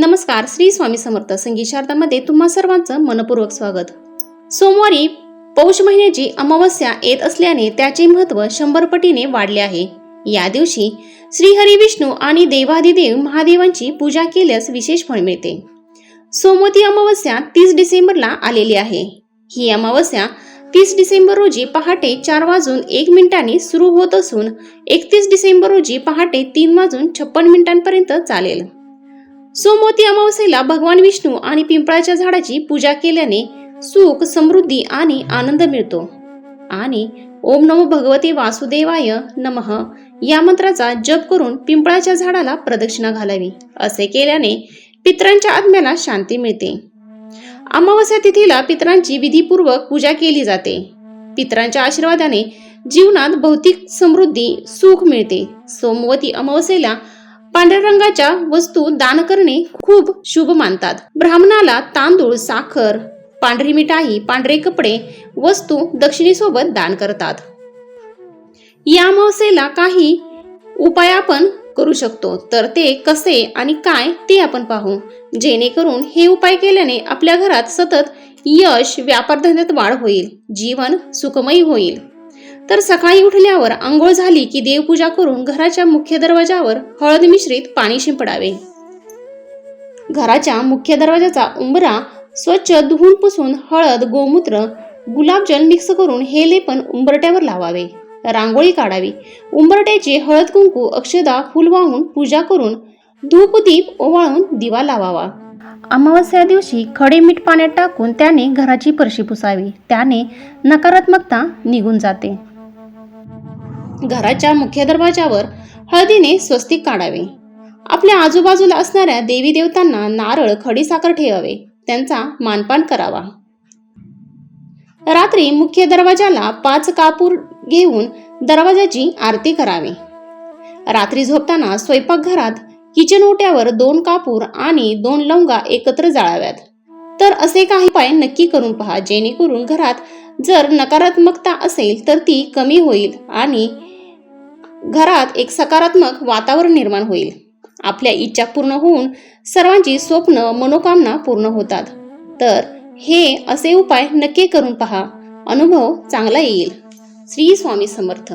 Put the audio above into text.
नमस्कार श्री स्वामी समर्थ संगीत शारदामध्ये तुम्हा सर्वांचं मनपूर्वक स्वागत. सोमवारी पौष महिन्याची अमावस्या येत असल्याने त्याचे महत्त्व शंभर पटीने वाढले आहे. या दिवशी श्रीहरी विष्णू आणि देवादिदेव महादेवांची पूजा केल्यास विशेष फळ मिळते. सोमवती अमावस्या तीस डिसेंबरला आलेली आहे. ही अमावस्या तीस डिसेंबर रोजी पहाटे चार वाजून एक मिनिटांनी सुरू होत असून एकतीस डिसेंबर रोजी पहाटे तीन वाजून छप्पन मिनिटांपर्यंत चालेल. सोमवती अमावस्येला भगवान विष्णू आणि पिंपळाच्या झाडाची पूजा केल्याने सुख समृद्धी आणि आनंद मिळतो. आणि ओम नमो भगवते वासुदेवाय नमः या मंत्राचा जप करून पिंपळाच्या झाडाला प्रदक्षिणा घालावी असे केल्याने पितरांच्या आत्म्याला शांती मिळते. अमावस्या तिथीला पितरांची विधीपूर्वक पूजा केली जाते. पितरांच्या आशीर्वादाने जीवनात भौतिक समृद्धी सुख मिळते. सोमवती अमावस्येला पांढऱ्या रंगाच्या वस्तू दान करणे खूप शुभ मानतात. ब्राह्मणाला तांदूळ साखर पांढरी मिठाई पांढरे कपडे वस्तू दक्षिणेसोबत दान करतात. या अमावस्येला काही उपाय आपण करू शकतो. तर ते कसे आणि काय ते आपण पाहू. जेणेकरून हे उपाय केल्याने आपल्या घरात सतत यश व्यापारधंद्यात वाढ होईल. जीवन सुखमयी होईल. तर सकाळी उठल्यावर आंघोळ झाली की देवपूजा करून घराच्या मुख्य दरवाजावर हळद मिश्रित पाणी शिंपडावे. घराच्या मुख्य दरवाजाचा उंबरा स्वच्छ धुवून पुसून हळद गोमूत्र गुलाबजल मिक्स करून हे लेपन उंबरट्यावर लावावे. रांगोळी काढावी. उंबरट्याचे हळद कुंकू अक्षदा फुल वाहून पूजा करून धूपदीप ओवाळून दिवा लावावा. अमावस्या दिवशी खडे मीठ पाण्यात टाकून त्याने घराची परशी पुसावी. त्याने नकारात्मकता निघून जाते. घराच्या मुख्य दरवाजावर हळदीने स्वस्तिक काढावे. आपल्या आजूबाजूला असणाऱ्या देवी देवतांना नारळ खडीसाखर ठेवावे. त्यांचा मानपान करावा. रात्री मुख्य दरवाजाला पाच कापूर घेऊन दरवाजाची आरती करावी. रात्री झोपताना स्वयंपाकघरात किचन ओट्यावर दोन कापूर आणि दोन लवंगा एकत्र जाळाव्यात. तर असे काही उपाय नक्की करून पहा जेणेकरून घरात जर नकारात्मकता असेल तर ती कमी होईल आणि घरात एक सकारात्मक वातावरण निर्माण होईल. आपल्या इच्छा पूर्ण होऊन सर्वांची स्वप्न मनोकामना पूर्ण होतात. तर हे असे उपाय नक्की करून पहा. अनुभव चांगला येईल. श्री स्वामी समर्थ.